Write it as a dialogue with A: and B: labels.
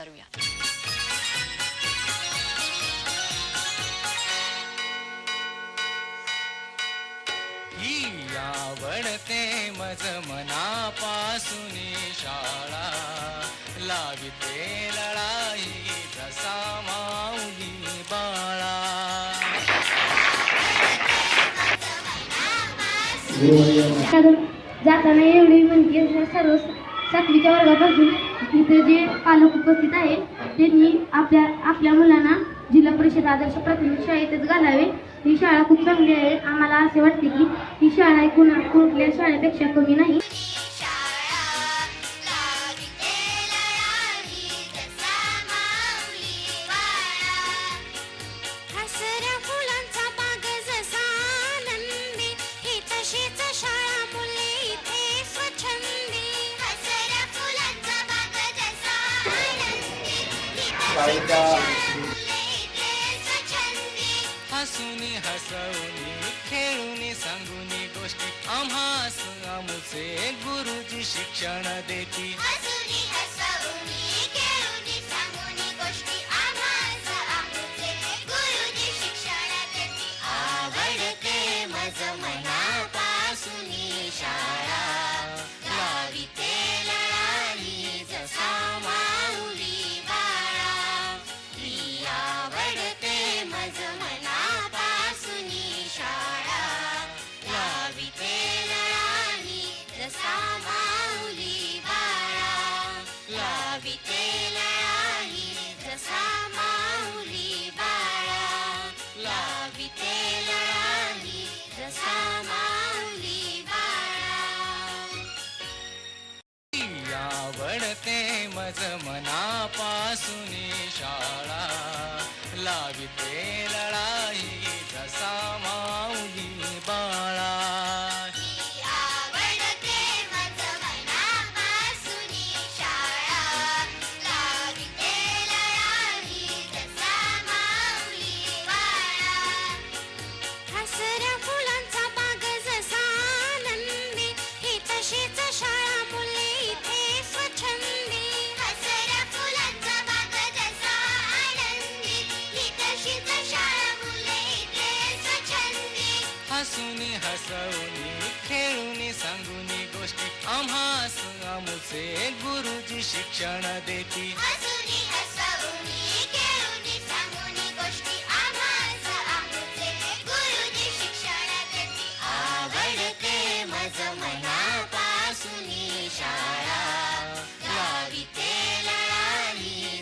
A: करूया.
B: आवडते मज मनापासून शाळा. लाविते लढाई जसा माऊली बाळा.
C: जाताना एवढी म्हणजे सर्व सातवीच्या वर्गापासून इथे जे पालक उपस्थित आहे त्यांनी आपल्या आपल्या मुलांना जिल्हा परिषद आदर्श प्राथमिक शाळेतच घालावे. ही शाळा खूप चांगली आहे. आम्हाला असे वाटते की ही शाळा कुणा कुठल्या शाळेपेक्षा कमी नाही.
D: ही तशीच शाळा मुले इथे स्वच्छंदी
B: हसून हसवून खेळून गोष्टी. आम्हास आमुचे गुरुजी शिक्षण देती.
D: आवडते मनापासून शाळा लावितेला
B: हसून हसवणे खेळून सांगून गोष्टी. आम्हास आमचे गुरुजी शिक्षण देती.